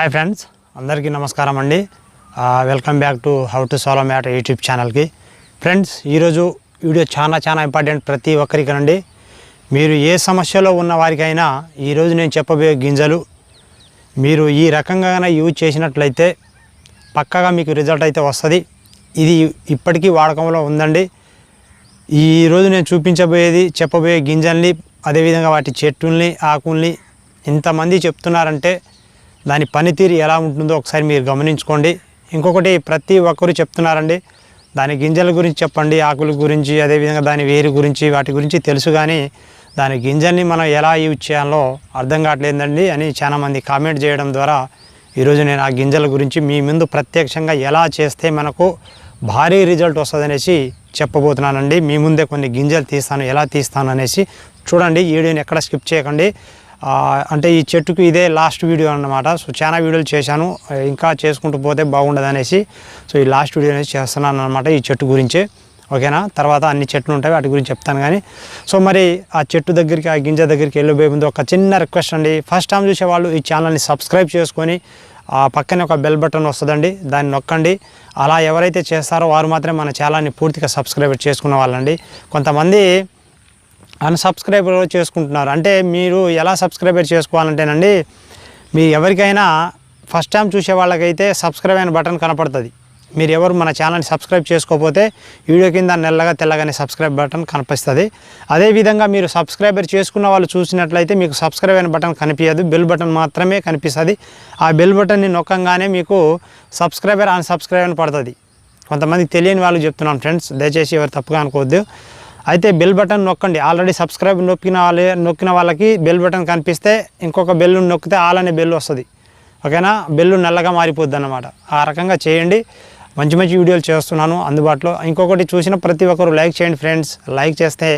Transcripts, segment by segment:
Hi friends అందరికీ నమస్కారం అండి. Welcome back to how to solve matter YouTube ఛానల్కి ఫ్రెండ్స్ ఈరోజు వీడియో చాలా చాలా ఇంపార్టెంట్ ప్రతి ఒక్కరికనండి. మీరు ఏ సమస్యలో ఉన్న వారికైనా ఈరోజు నేను చెప్పబోయే గింజలు మీరు ఈ రకంగా యూజ్ చేసినట్లయితే పక్కగా మీకు రిజల్ట్ అయితే వస్తుంది. ఇది ఇప్పటికీ వాడకంలో ఉందండి. ఈరోజు నేను చూపించబోయేది చెప్పబోయే గింజల్ని అదేవిధంగా వాటి చెట్టుల్ని ఆకుల్ని ఇంతమంది చెప్తున్నారంటే దాని పనితీరు ఎలా ఉంటుందో ఒకసారి మీరు గమనించుకోండి. ఇంకొకటి ప్రతి ఒక్కరు చెప్తున్నారండి దాని గింజల గురించి చెప్పండి ఆకుల గురించి అదేవిధంగా దాని వేరు గురించి వాటి గురించి తెలుసు కానీ దాని గింజల్ని మనం ఎలా యూజ్ చేయాలో అర్థం కావట్లేదండి అని చాలామంది కామెంట్ చేయడం ద్వారా ఈరోజు నేను ఆ గింజల గురించి మీ ముందు ప్రత్యక్షంగా ఎలా చేస్తే మనకు భారీ రిజల్ట్ వస్తుందనేసి చెప్పబోతున్నానండి. మీ ముందే కొన్ని గింజలు తీస్తాను ఎలా తీస్తాను అనేసి చూడండి. వీడియోని ఎక్కడ స్కిప్ చేయకండి. అంటే ఈ చెట్టుకు ఇదే లాస్ట్ వీడియో అన్నమాట. సో చాలా వీడియోలు చేశాను. ఇంకా చేసుకుంటూ పోతే బాగుండదు అనేసి సో ఈ లాస్ట్ వీడియో అనేది చేస్తున్నాను అనమాట ఈ చెట్టు గురించే. ఓకేనా? తర్వాత అన్ని చెట్లు ఉంటాయి వాటి గురించి చెప్తాను కానీ. సో మరి ఆ చెట్టు దగ్గరికి ఆ గింజ దగ్గరికి వెళ్ళిపోయే ముందు ఒక చిన్న రిక్వెస్ట్ అండి. ఫస్ట్ టైం చూసే వాళ్ళు ఈ ఛానల్ని సబ్స్క్రైబ్ చేసుకొని ఆ పక్కనే ఒక బెల్ బటన్ వస్తుందండి. దాన్ని నొక్కండి. అలా ఎవరైతే చేస్తారో వారు మాత్రమే మన ఛానల్ని పూర్తిగా సబ్స్క్రైబ్ చేసుకున్న వాళ్ళండి. కొంతమంది అన్సబ్స్క్రైబర్ చేసుకుంటున్నారు. అంటే మీరు ఎలా సబ్స్క్రైబర్ చేసుకోవాలంటేనండి మీ ఎవరికైనా ఫస్ట్ టైం చూసే వాళ్ళకైతే సబ్స్క్రైబ్ అయిన బటన్ కనపడుతుంది. మీరు ఎవరు మన ఛానల్ని సబ్స్క్రైబ్ చేసుకోకపోతే వీడియో కింద నెల్లగా తెల్లగానే సబ్స్క్రైబ్ బటన్ కనిపిస్తుంది. అదేవిధంగా మీరు సబ్స్క్రైబర్ చేసుకున్న వాళ్ళు చూసినట్లయితే మీకు సబ్స్క్రైబ్ అయిన బటన్ కనిపించదు బెల్ బటన్ మాత్రమే కనిపిస్తుంది. ఆ బెల్ బటన్ని నొక్కంగానే మీకు సబ్స్క్రైబర్ అన్ సబ్స్క్రైబ్ అని పడుతుంది. కొంతమంది తెలియని వాళ్ళు చెప్తున్నాను ఫ్రెండ్స్ దయచేసి ఎవరు తప్పుగా అనుకోవద్దు. అయితే బెల్ బటన్ నొక్కండి. ఆల్రెడీ సబ్స్క్రైబ్ నొక్కిన వాళ్ళే నొక్కిన వాళ్ళకి బెల్ బటన్ కనిపిస్తే ఇంకొక బెల్లు నొక్కితే ఆల్ అనే బెల్ వస్తుంది. ఓకేనా? బెల్లు నల్లగా మారిపోద్ది అనమాట ఆ రకంగా చేయండి. మంచి మంచి వీడియోలు చేస్తున్నాను అందుబాటులో. ఇంకొకటి చూసిన ప్రతి ఒక్కరు లైక్ చేయండి ఫ్రెండ్స్ లైక్ చేస్తే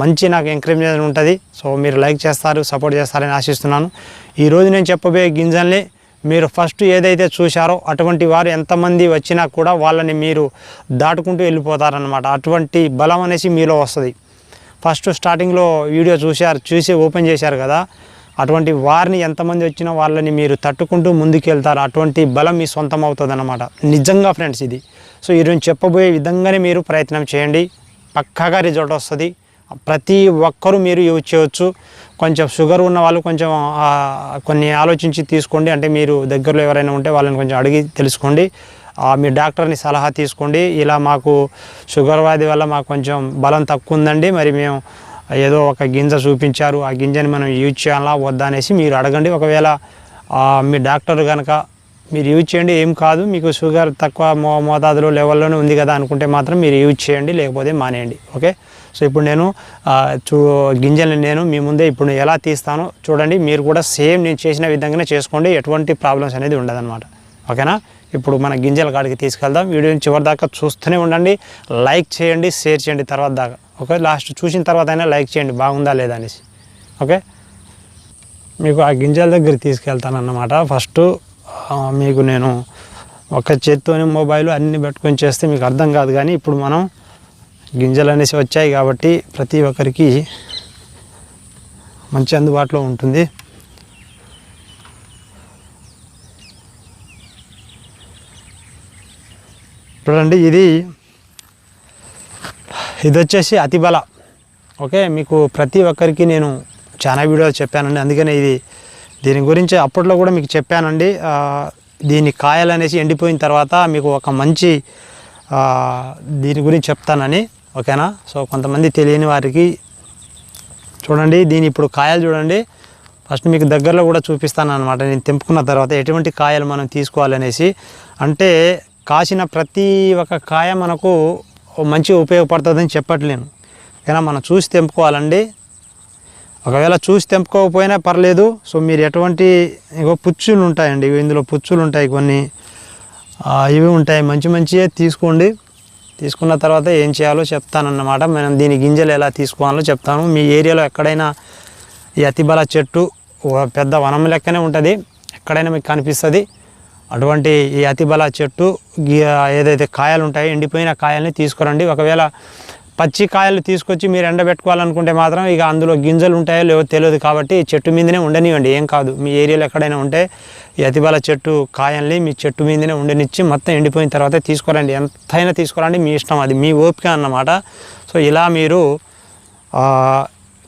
మంచి నాకు ఎంకరేజ్మెంట్ ఉంటుంది. సో మీరు లైక్ చేస్తారు సపోర్ట్ చేస్తారని ఆశిస్తున్నాను. ఈరోజు నేను చెప్పబోయే గింజల్ని మీరు ఫస్ట్ ఏదైతే చూశారో అటువంటి వారు ఎంతమంది వచ్చినా కూడా వాళ్ళని మీరు దాటుకుంటూ వెళ్ళిపోతారనమాట అటువంటి బలం అనేసి మీలో వస్తుంది. ఫస్ట్ స్టార్టింగ్లో వీడియో చూశారు చూసి ఓపెన్ చేశారు కదా. అటువంటి వారిని ఎంతమంది వచ్చినా వాళ్ళని మీరు తట్టుకుంటూ ముందుకెళ్తారు. అటువంటి బలం మీ సొంతం అవుతుందన్నమాట నిజంగా ఫ్రెండ్స్ ఇది. సో ఈరోజు చెప్పబోయే విధంగానే మీరు ప్రయత్నం చేయండి. పక్కాగా రిజల్ట్ వస్తుంది. ప్రతి ఒక్కరూ మీరు యూజ్ చేయవచ్చు కొంచెం షుగర్ ఉన్న వాళ్ళు కొంచెం కొన్ని ఆలోచించి తీసుకోండి. అంటే మీరు దగ్గరలో ఎవరైనా ఉంటే వాళ్ళని కొంచెం అడిగి తెలుసుకోండి. ఆ, మీ డాక్టర్ని సలహా తీసుకోండి. ఇలా మాకు షుగర్ వ్యాధి వల్ల మాకు కొంచెం బలం తక్కువ ఉందండి మరి మేము ఏదో ఒక గింజ చూపించారు. ఆ గింజని మనం యూజ్ చేయాలా? వద్దా అనేసి మీరు అడగండి. ఒకవేళ మీ డాక్టర్ కనుక మీరు యూజ్ చేయండి. ఏం కాదు. మీకు షుగర్ తక్కువ మో మోతాదులో లెవెల్లోనే ఉంది కదా అనుకుంటే మాత్రం మీరు యూజ్ చేయండి. లేకపోతే మానేయండి. ఓకే? సో ఇప్పుడు నేను చూ గింజల్ని నేను మీ ముందే ఇప్పుడు ఎలా తీస్తానో చూడండి. మీరు కూడా సేమ్ నేను చేసిన విధంగానే చేసుకోండి. ఎటువంటి ప్రాబ్లమ్స్ అనేది ఉండదన్నమాట. ఓకేనా? ఇప్పుడు మన గింజల కాడికి తీసుకెళ్దాం. వీడియోని చివరి దాకా చూస్తూనే ఉండండి. లైక్ చేయండి షేర్ చేయండి తర్వాత దాకా. ఓకే? లాస్ట్ చూసిన తర్వాత అయినా లైక్ చేయండి. బాగుందా లేదా అనేసి. ఓకే? మీకు ఆ గింజల దగ్గర తీసుకెళ్తాను అన్నమాట ఫస్ట్ మీకు నేను ఒక చేత్తోని మొబైల్ అన్ని పెట్టుకొని చేస్తే మీకు అర్థం కాదు కానీ ఇప్పుడు మనం గింజలు అనేసి వచ్చాయి కాబట్టి ప్రతి ఒక్కరికి మంచి అందుబాటులో ఉంటుంది. చూడండి ఇది ఇది వచ్చేసి అతిబల ఓకే మీకు ప్రతి ఒక్కరికి నేను చాలా వీడియోలు చెప్పానండి. అందుకనే ఇది దీని గురించి అప్పట్లో కూడా మీకు చెప్పానండి. దీని కాయలు అనేసి ఎండిపోయిన తర్వాత మీకు ఒక మంచి దీని గురించి చెప్తానని. ఓకేనా? సో కొంతమంది తెలియని వారికి చూడండి దీని ఇప్పుడు కాయలు చూడండి. ఫస్ట్ మీకు దగ్గరలో కూడా చూపిస్తాను అనమాట నేను తెంపుకున్న తర్వాత ఎటువంటి కాయలు మనం తీసుకోవాలనేసి. అంటే కాసిన ప్రతి ఒక్క కాయ మనకు మంచిగా ఉపయోగపడుతుందని చెప్పట్లేను కానీ మనం చూసి తెంపుకోవాలండి. ఒకవేళ చూసి తెంపుకోకపోయినా పర్లేదు. సో మీరు ఎటువంటి ఇగో పుచ్చులు ఉంటాయండి. ఇందులో పుచ్చులు ఉంటాయి కొన్ని. ఇవి ఉంటాయి. మంచి మంచివే తీసుకోండి. తీసుకున్న తర్వాత ఏం చేయాలో చెప్తానన్నమాట. మనం దీని గింజలు ఎలా తీసుకోవాలో చెప్తాను. మీ ఏరియాలో ఎక్కడైనా ఈ అతిబల చెట్టు పెద్ద వనం లెక్కనే ఉంటుంది. ఎక్కడైనా మీకు కనిపిస్తుంది. అటువంటి ఈ అతిబల చెట్టు ఏదైతే కాయలు ఉంటాయో ఎండిపోయిన కాయల్ని తీసుకురండి. ఒకవేళ పచ్చి కాయలు తీసుకొచ్చి మీరు ఎండబెట్టుకోవాలనుకుంటే మాత్రం ఇక అందులో గింజలు ఉంటాయో లేవో తెలియదు కాబట్టి చెట్టు మీదనే ఉండనివ్వండి. ఏం కాదు. మీ ఏరియాలో ఎక్కడైనా ఉంటే ఈ అతిబల చెట్టు కాయల్ని మీ చెట్టు మీదనే ఉండనిచ్చి మొత్తం ఎండిపోయిన తర్వాత తీసుకురండి. ఎంతైనా తీసుకురండి. మీ ఇష్టం అది. మీ ఓపిక అన్నమాట. సో ఇలా మీరు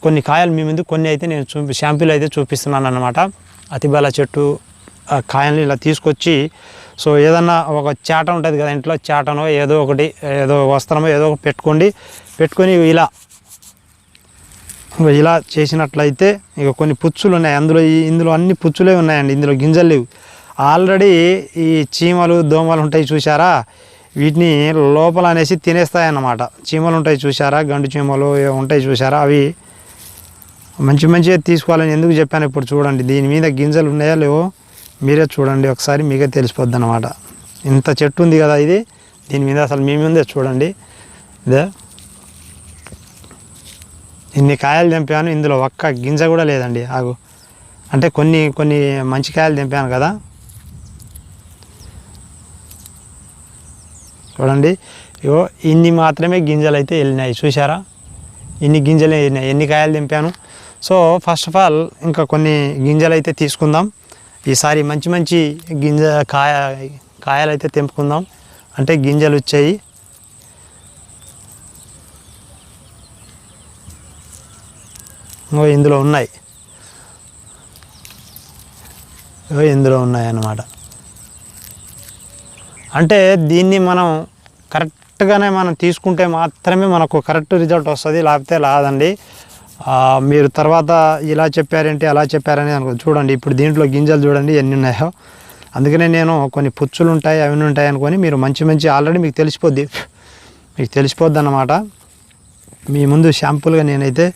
కొన్ని కాయలు మీ ముందు కొన్ని అయితే నేను చూపి షాంపూలు అయితే చూపిస్తున్నాను అన్నమాట అతిబల చెట్టు ఆ కాయల్ని ఇలా తీసుకొచ్చి సో ఏదన్నా ఒక చాట ఉంటుంది కదా ఇంట్లో చాటను ఏదో ఒకటి ఏదో వస్త్రమో ఏదో ఒకటి పెట్టుకోండి. పెట్టుకొని ఇలా ఇలా చేసినట్లయితే ఇక కొన్ని పుచ్చులు ఉన్నాయి. అందులో ఇందులో అన్ని పుచ్చులే ఉన్నాయండి ఇందులో గింజలు లేవు. ఆల్రెడీ ఈ చీమలు దోమలు ఉంటాయి చూసారా వీటిని లోపల అనేసి తినేస్తాయన్నమాట. చీమలు ఉంటాయి చూసారా గండు చీమలు ఉంటాయి చూసారా అవి మంచి మంచిగా తీసుకోవాలని ఎందుకు చెప్పాను ఇప్పుడు చూడండి. దీని మీద గింజలు ఉన్నాయా లేవో? మీరే చూడండి ఒకసారి మీకే తెలిసిపోద్ది అనమాట ఇంత చెట్టు ఉంది కదా ఇది దీని మీద అసలు మీ ముందే చూడండి. ఇదే. ఇన్ని కాయలు తెంపాను ఇందులో ఒక్క గింజ కూడా లేదండి ఆగు. అంటే కొన్ని కొన్ని మంచి కాయలు తెంపాను కదా. చూడండి ఇగో ఇన్ని మాత్రమే గింజలు అయితే వెళ్ళినాయి చూసారా ఇన్ని గింజలు వెళ్ళినాయి ఎన్ని కాయలు తెంపాను. సో ఫస్ట్ ఆఫ్ ఆల్ ఇంకా కొన్ని గింజలు అయితే తీసుకుందాం. ఈసారి మంచి మంచి గింజ కాయ కాయలు అయితే తెంపుకుందాం. అంటే గింజలు వచ్చాయి. ఇందులో ఉన్నాయి. ఇందులో ఉన్నాయి అన్నమాట అంటే దీన్ని మనం కరెక్ట్గానే మనం తీసుకుంటే మాత్రమే మనకు కరెక్ట్ రిజల్ట్ వస్తుంది లేకపోతే రాదండి. మీరు తర్వాత ఇలా చెప్పారంటే అలా చెప్పారని అనుకో చూడండి ఇప్పుడు దీంట్లో గింజలు చూడండి ఎన్ని ఉన్నాయో. అందుకనే నేను కొన్ని పుచ్చులు ఉంటాయి అవి ఉంటాయి అనుకొని మీరు మంచి మంచి ఆల్రెడీ మీకు తెలిసిపోద్ది. మీకు తెలిసిపోద్ది అన్నమాట మీ ముందు షాంపుల్గా నేనైతే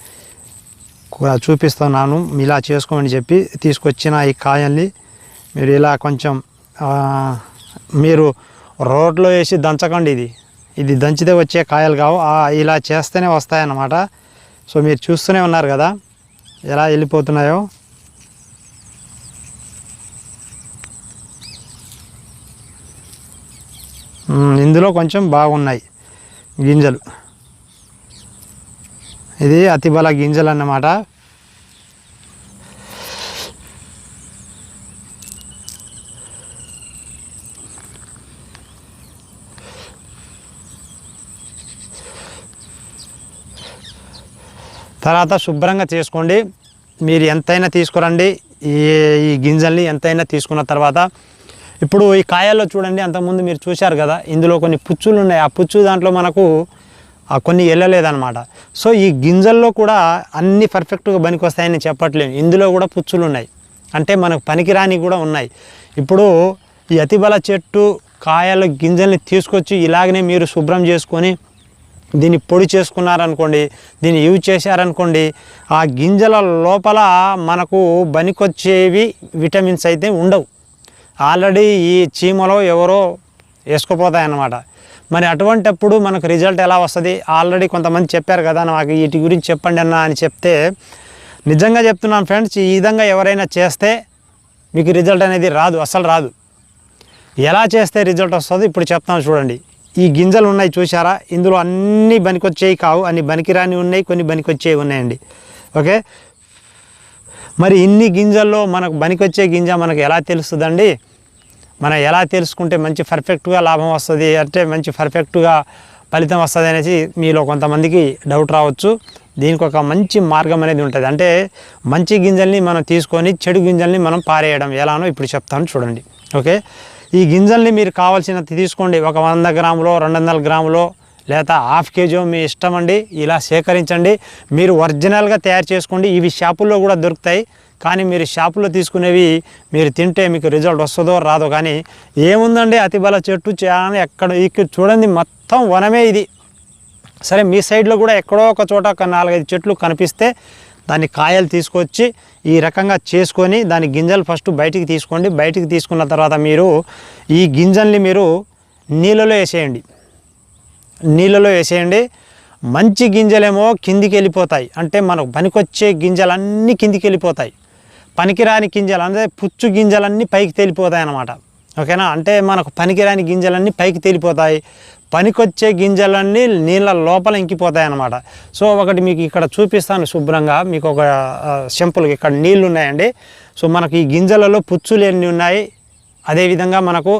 చూపిస్తున్నాను. ఇలా చేసుకోమని చెప్పి తీసుకొచ్చిన ఈ కాయల్ని మీరు ఇలా కొంచెం మీరు రోడ్లో వేసి దంచకండి ఇది. ఇది దంచితే వచ్చే కాయలు కావు. ఇలా చేస్తేనే వస్తాయన్నమాట. సో మీరు చూస్తూనే ఉన్నారు కదా ఎలా వెళ్ళిపోతున్నాయో. ఇందులో కొంచెం బాగున్నాయి గింజలు. ఇది అతిబల గింజలు అన్నమాట తర్వాత శుభ్రంగా చేసుకోండి. మీరు ఎంతైనా తీసుకురండి. ఈ ఈ గింజల్ని ఎంతైనా తీసుకున్న తర్వాత ఇప్పుడు ఈ కాయల్లో చూడండి అంతకుముందు మీరు చూశారు కదా ఇందులో కొన్ని పుచ్చులు ఉన్నాయి. ఆ పుచ్చు దాంట్లో మనకు ఆ కొన్ని వెళ్ళలేదన్నమాట సో ఈ గింజల్లో కూడా అన్ని పర్ఫెక్ట్గా పనికి వస్తాయని ఇందులో కూడా పుచ్చులు ఉన్నాయి. అంటే మనకు పనికిరాని కూడా ఉన్నాయి. ఇప్పుడు ఈ అతిబల చెట్టు కాయల గింజల్ని తీసుకొచ్చి ఇలాగనే మీరు శుభ్రం చేసుకొని దీన్ని పొడి చేసుకున్నారనుకోండి దీన్ని యూజ్ చేశారనుకోండి ఆ గింజల లోపల మనకు బనికొచ్చేవి విటమిన్స్ అయితే ఉండవు. ఆల్రెడీ ఈ చీమలో ఎవరో వేసుకుపోతాయన్నమాట. మరి అటువంటప్పుడు మనకు రిజల్ట్ ఎలా వస్తుంది? ఆల్రెడీ కొంతమంది చెప్పారు కదా నాకు వీటి గురించి చెప్పండి అన్న అని చెప్తే నిజంగా చెప్తున్నాను ఫ్రెండ్స్ ఈ విధంగా ఎవరైనా చేస్తే మీకు రిజల్ట్ అనేది రాదు అసలు రాదు. ఎలా చేస్తే రిజల్ట్ వస్తుందో ఇప్పుడు చెప్తాను చూడండి. ఈ గింజలు ఉన్నాయి చూసారా ఇందులో అన్ని బనికొచ్చేవి కావు అన్ని బనికిరాని ఉన్నాయి కొన్ని బనికొచ్చేవి ఉన్నాయండి. ఓకే? మరి ఇన్ని గింజల్లో మనకు బనికొచ్చే గింజ మనకు ఎలా తెలుస్తుందండి? మనం ఎలా తెలుసుకుంటే మంచి పర్ఫెక్ట్గా లాభం వస్తుంది అంటే మంచి పర్ఫెక్ట్గా ఫలితం వస్తుంది అనేసి మీలో కొంతమందికి డౌట్ రావచ్చు. దీనికి ఒక మంచి మార్గం అనేది ఉంటుంది. అంటే మంచి గింజల్ని మనం తీసుకొని చెడు గింజల్ని మనం పారేయడం. ఎలానో ఇప్పుడు చెప్తాను చూడండి. ఓకే? ఈ గింజల్ని మీరు కావాల్సినంత తీసుకోండి. ఒక వంద గ్రాములో రెండు వందల గ్రాములో లేదా హాఫ్ కేజీ మీ ఇష్టం అండి ఇలా సేకరించండి. మీరు ఒరిజినల్గా తయారు చేసుకోండి. ఇవి షాపుల్లో కూడా దొరుకుతాయి. కానీ మీరు షాపులో తీసుకునేవి మీరు తింటే మీకు రిజల్ట్ వస్తుందో రాదో కానీ ఏముందండి? అతిబల చెట్టు చాలా ఎక్కడ ఇక్కడ చూడండి మొత్తం వనమే ఇది. సరే మీ సైడ్లో కూడా ఎక్కడో ఒక చోట ఒక నాలుగైదు చెట్లు కనిపిస్తే దాన్ని కాయలు తీసుకొచ్చి ఈ రకంగా చేసుకొని దాని గింజలు ఫస్ట్ బయటికి తీసుకోండి. బయటికి తీసుకున్న తర్వాత మీరు ఈ గింజల్ని మీరు నీళ్ళలో వేసేయండి. నీళ్ళలో వేసేయండి. మంచి గింజలేమో కిందికి వెళ్ళిపోతాయి. అంటే మనకు పనికొచ్చే గింజలన్నీ కిందికి వెళ్ళిపోతాయి. పనికిరాని గింజలు అంటే పుచ్చు గింజలన్నీ పైకి తేలిపోతాయి అన్నమాట. ఓకేనా? అంటే మనకు పనికిరాని గింజలన్నీ పైకి తేలిపోతాయి. పనికొచ్చే గింజలన్నీ నీళ్ళ లోపల ఇంకిపోతాయి అన్నమాట సో ఒకటి మీకు ఇక్కడ చూపిస్తాను శుభ్రంగా. మీకు ఒక సింపుల్గా ఇక్కడ నీళ్ళు ఉన్నాయండి. సో మనకి ఈ గింజలలో పుచ్చులు ఎన్ని ఉన్నాయి? అదేవిధంగా మనకు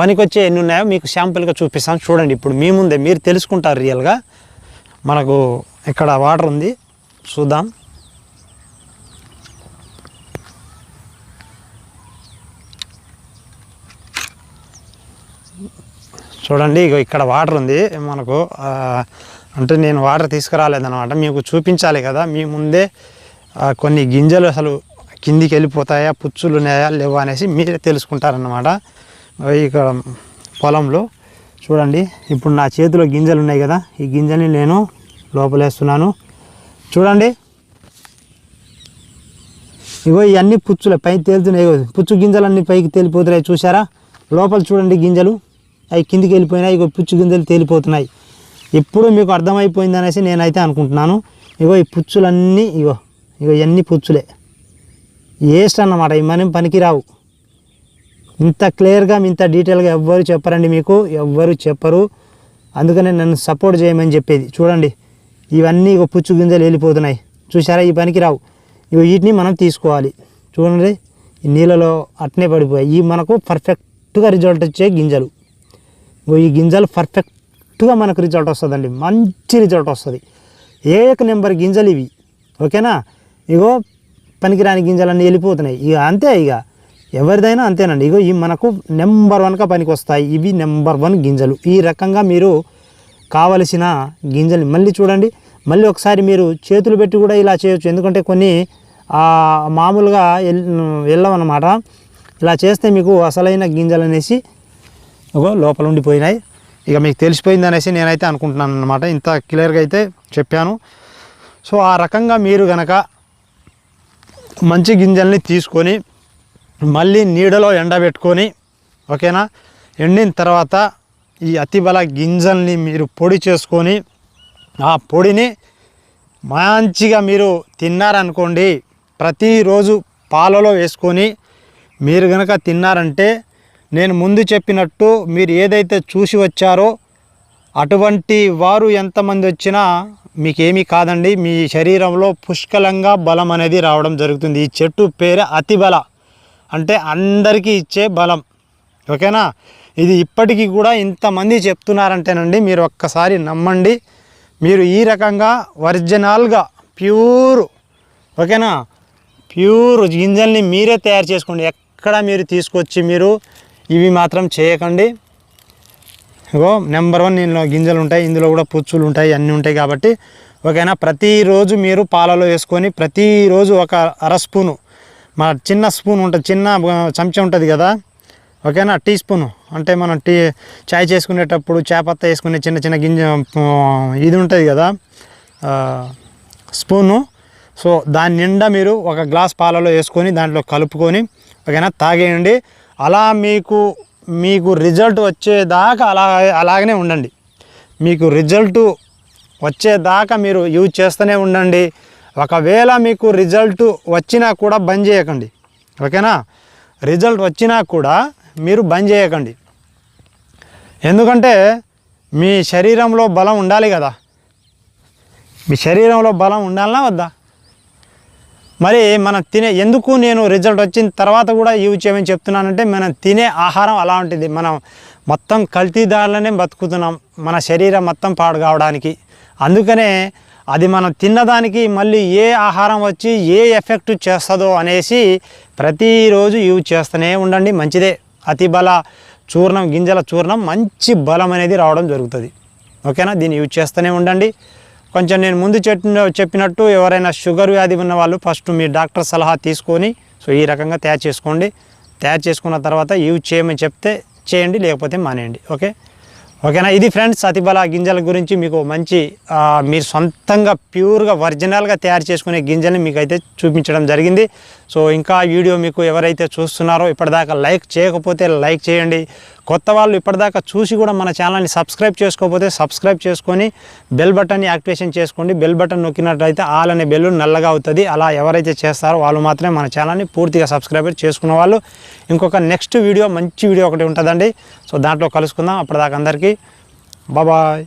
పనికొచ్చే ఎన్ని ఉన్నాయో మీకు శాంపుల్గా చూపిస్తాను. చూడండి ఇప్పుడు మీ ముందే మీరు తెలుసుకుంటారు రియల్గా. మనకు ఇక్కడ వాటర్ ఉంది. చూద్దాం. చూడండి ఇగో ఇక్కడ వాటర్ ఉంది. మనకు అంటే నేను వాటర్ తీసుకురాలేదన్నమాట. మీకు చూపించాలి కదా మీ ముందే కొన్ని గింజలు అసలు కిందికి వెళ్ళిపోతాయా పుచ్చులు ఉన్నాయా లేవా అనేసి మీరే తెలుసుకుంటారన్నమాట. ఇక్కడ పొలంలో చూడండి ఇప్పుడు నా చేతిలో గింజలు ఉన్నాయి కదా ఈ గింజల్ని నేను లోపలేస్తున్నాను. చూడండి. ఇగో ఇవన్నీ పుచ్చులు పైకి తేలుతున్నాయి. పుచ్చు గింజలన్నీ పైకి తేలిపోతున్నాయి చూసారా లోపల చూడండి గింజలు. అవి కిందికి వెళ్ళిపోయినాయి ఇగో పుచ్చు గింజలు తేలిపోతున్నాయి. ఎప్పుడు మీకు అర్థమైపోయింది అనేసి నేనైతే అనుకుంటున్నాను. ఇగో ఈ పుచ్చులన్నీ ఇగో ఇగో ఇవన్నీ పుచ్చులే. వేస్ట్ అన్నమాట ఈ మనం పనికిరావు. ఇంత క్లియర్గా ఇంత డీటెయిల్గా ఎవ్వరు చెప్పరండి మీకు ఎవ్వరు చెప్పరు. అందుకనే నన్ను సపోర్ట్ చేయమని చెప్పేది. చూడండి ఇవన్నీ ఇక పుచ్చు గింజలు వెళ్ళిపోతున్నాయి. చూసారా ఈ పనికి రావు ఇక వీటిని మనం తీసుకోవాలి. చూడండి ఈ నీళ్ళలో అట్నే పడిపోయాయి. ఇవి మనకు పర్ఫెక్ట్గా రిజల్ట్ వచ్చే గింజలు. ఈ గింజలు పర్ఫెక్ట్గా మనకు రిజల్ట్ వస్తుందండి. మంచి రిజల్ట్ వస్తుంది. ఏక నెంబర్ గింజలు ఇవి? ఓకేనా? ఇగో పనికిరాని గింజలన్నీ వెళ్ళిపోతున్నాయి. ఇక అంతే ఇక ఎవరిదైనా అంతేనండి. ఇగో ఇవి మనకు నెంబర్ వన్గా పనికి వస్తాయి ఇవి నెంబర్ వన్ గింజలు. ఈ రకంగా మీరు కావలసిన గింజలు మళ్ళీ చూడండి. మళ్ళీ ఒకసారి మీరు చేతులు పెట్టి కూడా ఇలా చేయొచ్చు. ఎందుకంటే కొన్ని మామూలుగా వెళ్ళవన్నమాట. ఇలా చేస్తే మీకు అసలైన గింజలు అనేసి ఓ లోపల ఉండిపోయినాయి. ఇక మీకు తెలిసిపోయింది అనేసి నేనైతే అనుకుంటున్నాను అనమాట ఇంత క్లియర్గా అయితే చెప్పాను. సో ఆ రకంగా మీరు గనక మంచి గింజల్ని తీసుకొని మళ్ళీ నీడలో ఎండబెట్టుకొని ఓకేనా? ఎండిన తర్వాత ఈ అతిబల గింజల్ని మీరు పొడి చేసుకొని ఆ పొడిని మంచిగా మీరు తిన్నారనుకోండి ప్రతిరోజు పాలలో వేసుకొని మీరు కనుక తిన్నారంటే నేను ముందు చెప్పినట్టు మీరు ఏదైతే చూసి వచ్చారో అటువంటి వారు ఎంతమంది వచ్చినా మీకేమీ కాదండి. మీ శరీరంలో పుష్కలంగా బలం అనేది రావడం జరుగుతుంది. ఈ చెట్టు పేరే అతి బల. అంటే అందరికీ ఇచ్చే బలం. ఓకేనా? ఇది ఇప్పటికీ కూడా ఇంతమంది చెప్తున్నారంటేనండి మీరు ఒక్కసారి నమ్మండి. మీరు ఈ రకంగా ఒరిజినల్గా ప్యూర్ ఓకేనా? ప్యూర్ గింజల్ని మీరే తయారు చేసుకోండి. ఎక్కడ మీరు తీసుకొచ్చి మీరు ఇవి మాత్రం చేయకండి. ఇగో నెంబర్ వన్ ఇందులో గింజలు ఉంటాయి ఇందులో కూడా పుచ్చులు ఉంటాయి అన్నీ ఉంటాయి కాబట్టి ఓకేనా? ప్రతిరోజు మీరు పాలలో వేసుకొని ప్రతిరోజు ఒక అర స్పూను మన చిన్న స్పూన్ ఉంటుంది చిన్న ఆ, చెంచా ఉంటుంది కదా? ఓకేనా? Teaspoon. అంటే మనం టీ చాయ్ చేసుకునేటప్పుడు చేపత్త వేసుకునే చిన్న చిన్న గింజ ఇది ఉంటుంది కదా? స్పూను. సో దాని నిండా మీరు ఒక గ్లాస్ పాలలో వేసుకొని దాంట్లో కలుపుకొని ఓకేనా? తాగేయండి. అలా మీకు మీకు రిజల్ట్ వచ్చేదాకా అలా అలాగనే ఉండండి. మీకు రిజల్ట్ వచ్చేదాకా మీరు యూజ్ చేస్తూనే ఉండండి. ఒకవేళ మీకు రిజల్ట్ వచ్చినా కూడా బంద్ చేయకండి. ఓకేనా? రిజల్ట్ వచ్చినా కూడా మీరు బంద్ చేయకండి. ఎందుకంటే మీ శరీరంలో బలం ఉండాలి కదా. మీ శరీరంలో బలం ఉండాలనా వద్దా? మరి మనం తినే ఎందుకు నేను రిజల్ట్ వచ్చిన తర్వాత కూడా యూజ్ చేయమని చెప్తున్నానంటే మనం తినే ఆహారం అలా ఉంటుంది మనం మొత్తం కల్తీదారులనే బతుకుతున్నాం. మన శరీరం మొత్తం పాడు కావడానికి. అందుకనే అది మనం తిన్నదానికి మళ్ళీ ఏ ఆహారం వచ్చి ఏ ఎఫెక్ట్ చేస్తుందో అనేసి ప్రతిరోజు యూజ్ చేస్తూనే ఉండండి. మంచిదే. అతి బల చూర్ణం గింజల చూర్ణం మంచి బలం అనేది రావడం జరుగుతుంది. ఓకేనా? దీన్ని యూజ్ చేస్తూనే ఉండండి. కొంచెం నేను ముందు చెప్పిన చెప్పినట్టు ఎవరైనా షుగర్ వ్యాధి ఉన్న వాళ్ళు ఫస్ట్ మీ డాక్టర్ సలహా తీసుకొని సో ఈ రకంగా తయారు చేసుకోండి. తయారు చేసుకున్న తర్వాత యూజ్ చేయమని చెప్తే చేయండి లేకపోతే మానేయండి. ఓకే? ఓకేనా? ఇది ఫ్రెండ్స్ సతిబల గింజల గురించి మీకు మంచి మీరు సొంతంగా ప్యూర్గా ఒరిజినల్గా తయారు చేసుకునే గింజల్ని మీకు అయితే చూపించడం జరిగింది. సో ఇంకా వీడియో మీకు ఎవరైతే చూస్తున్నారో ఇప్పటిదాకా లైక్ చేయకపోతే లైక్ చేయండి. కొత్త వాళ్ళు ఇప్పటిదాకా చూసి కూడా మన ఛానల్ని సబ్స్క్రైబ్ చేసుకోకపోతే సబ్స్క్రైబ్ చేసుకొని బెల్ బటన్ని యాక్టివేషన్ చేసుకోండి. బెల్ బటన్ నొక్కినట్లయితే ఆల్ అనే బెల్ నల్లగా అవుతుంది. అలా ఎవరైతే చేస్తారో వాళ్ళు మాత్రమే మన ఛానల్ని పూర్తిగా సబ్స్క్రైబర్ చేసుకున్న వాళ్ళు. ఇంకొక నెక్స్ట్ వీడియో మంచి వీడియో ఒకటి ఉంటుందండి. సో దాంట్లో కలుసుకుందాం. అప్పటిదాకా అందరికీ బాబాయ్.